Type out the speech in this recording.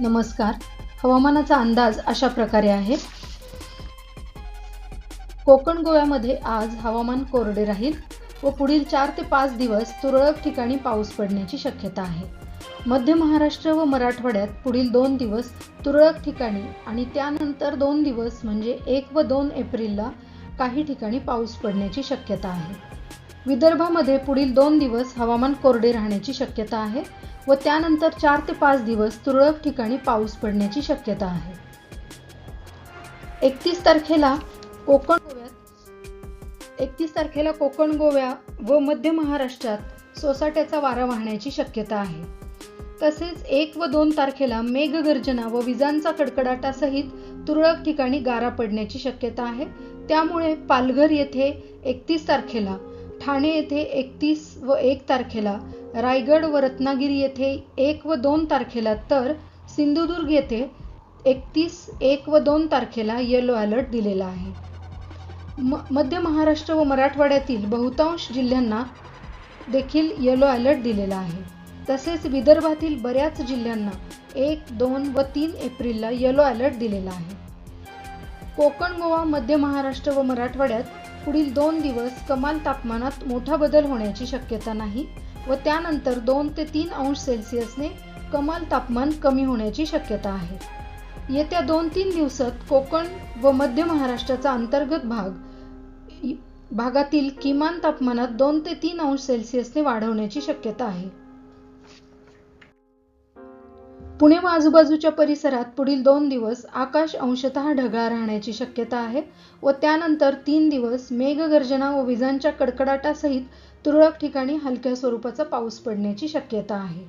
नमस्कार. हवामानाचा अंदाज अशा प्रकारे आहे. कोकण गोव्यामध्ये आज हवामान कोरडे राहील व पुढील चार ते पाच दिवस तुरळक ठिकाणी पाऊस पडण्याची शक्यता आहे. मध्य महाराष्ट्र व मराठवाड्यात पुढील दोन दिवस तुरळक ठिकाणी आणि त्यानंतर दोन दिवस म्हणजे एक व दोन एप्रिलला काही ठिकाणी पाऊस पडण्याची शक्यता आहे. विदर्भामध्ये पुढील दोन दिवस हवामान कोरडे राहण्याची शक्यता आहे व त्यानंतर चार ते पाच दिवस तुरळक ठिकाणी पाऊस पडण्याची शक्यता आहे. एकतीस तारखेला कोकण गोव्यात एकतीस तारखेला कोकण गोव्या व मध्य महाराष्ट्रात सोसाट्याचा वारा वाहण्याची शक्यता आहे. तसेच एक व दोन तारखेला मेघगर्जना व विजांचा कडकडाटासहित तुरळक ठिकाणी गारा पडण्याची शक्यता आहे. त्यामुळे पालघर येथे एकतीस तारखेला ठाणे येथे एकतीस व एक तारखेला रायगड व रत्नागिरी येथे एक व दोन तारखेला तर सिंधुदुर्ग येथे एकतीस एक व दोन तारखेला येलो अलर्ट दिलेला आहे. म मध्य महाराष्ट्र व मराठवाड्यातील बहुतांश जिल्ह्यांना देखील येलो अलर्ट दिलेला आहे. तसेच विदर्भातील बऱ्याच जिल्ह्यांना एक दोन व तीन एप्रिलला येलो अलर्ट दिलेला आहे. कोकण गोवा मध्य महाराष्ट्र व मराठवाड्यात पुढील दोन दिवस कमाल तापमानात मोठा बदल होण्याची शक्यता नाही व त्यानंतर दोन ते तीन अंश सेल्सिअसने कमाल तापमान कमी होण्याची शक्यता आहे. येत्या दोन तीन दिवसात कोकण व मध्य महाराष्ट्राचा अंतर्गत भाग भागातील किमान तापमानात दोन ते तीन अंश सेल्सिअसने वाढवण्याची शक्यता आहे. पुणे व आजूबाजूच्या परिसरात पुढील दोन दिवस आकाश अंशतः ढगाळ राहण्याची शक्यता आहे व त्यानंतर तीन दिवस मेघगर्जना व विजांच्या कडकडाटासहित तुरळक ठिकाणी हलक्या स्वरूपाचा पाऊस पडण्याची शक्यता आहे.